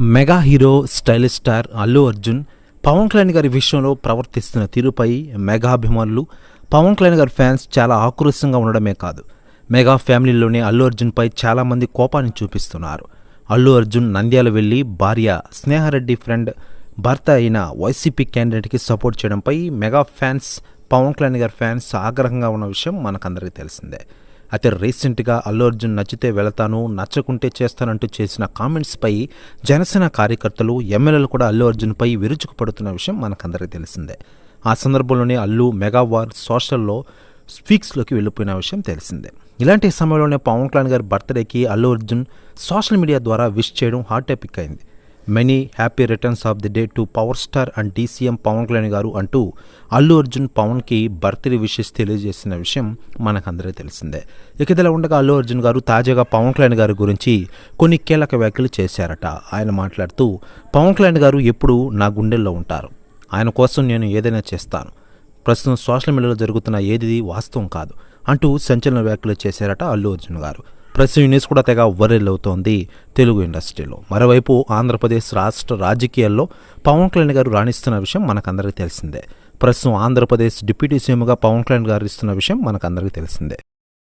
Mega hero stylish star Allu Arjun Pawan Kalyan గారి విషయంలో ప్రవర్తిస్తున్న తీరుపై మెగా అభిమానులు పవన్ కళ్యాణ్ గారి ఫ్యాన్స్ చాలా ఆక్రోశంగా ఉండడమే కాదు. మెగా ఫ్యామిలీలోనే అల్లు అర్జున్పై చాలామంది కోపాన్ని చూపిస్తున్నారు. అల్లు అర్జున్ నంద్యాల వెళ్ళి భార్య స్నేహారెడ్డి ఫ్రెండ్ భర్త అయిన వైసీపీ క్యాండిడేట్కి సపోర్ట్ చేయడంపై మెగా ఫ్యాన్స్ పవన్ కళ్యాణ్ గారి ఫ్యాన్స్ ఆగ్రహంగా ఉన్న విషయం మనకందరికీ తెలిసిందే. అయితే రీసెంట్గా అల్లు అర్జున్ నచ్చితే వెళతాను నచ్చకుంటే చేస్తానంటూ చేసిన కామెంట్స్పై జనసేన కార్యకర్తలు ఎమ్మెల్యేలు కూడా అల్లు అర్జున్పై విరుచుకుపడుతున్న విషయం మనకందరికీ తెలిసిందే. ఆ సందర్భంలోనే అల్లు మెగావార్ సోషల్లో స్పీక్స్లోకి వెళ్ళిపోయిన విషయం తెలిసిందే. ఇలాంటి సమయంలోనే పవన్ కళ్యాణ్ గారి బర్త్డేకి అల్లు అర్జున్ సోషల్ మీడియా ద్వారా విష్ చేయడం హాట్ టాపిక్ అయింది. Many happy returns of the day to power star and DCM Pawan Kalyan garu అంటూ అల్లు అర్జున్ పవన్కి బర్త్డే విషెస్ తెలియజేసిన విషయం మనకందరికీ తెలిసిందే. ఇక ఇదిలా ఉండగా అల్లు అర్జున్ గారు తాజాగా పవన్ కళ్యాణ్ గారి గురించి కొన్ని కీలక వ్యాఖ్యలు చేశారట. ఆయన మాట్లాడుతూ పవన్ కళ్యాణ్ గారు ఎప్పుడూ నా గుండెల్లో ఉంటారు. ఆయన కోసం నేను ఏదైనా చేస్తాను. ప్రస్తుతం సోషల్ మీడియాలో జరుగుతున్న ఏది వాస్తవం కాదు అంటూ సంచలన వ్యాఖ్యలు చేశారట అల్లు అర్జున్ గారు. ప్రస్తుతం ఈ న్యూస్ కూడా తెగ వరల్ అవుతోంది తెలుగు ఇండస్ట్రీలో. మరోవైపు ఆంధ్రప్రదేశ్ రాష్ట్ర రాజకీయాల్లో పవన్ కళ్యాణ్ గారు రాణిస్తున్న విషయం మనకందరికీ తెలిసిందే. ప్రస్తుతం ఆంధ్రప్రదేశ్ డిప్యూటీ సీఎంగా పవన్ కళ్యాణ్ గారు ఇస్తున్న విషయం మనకందరికీ తెలిసిందే.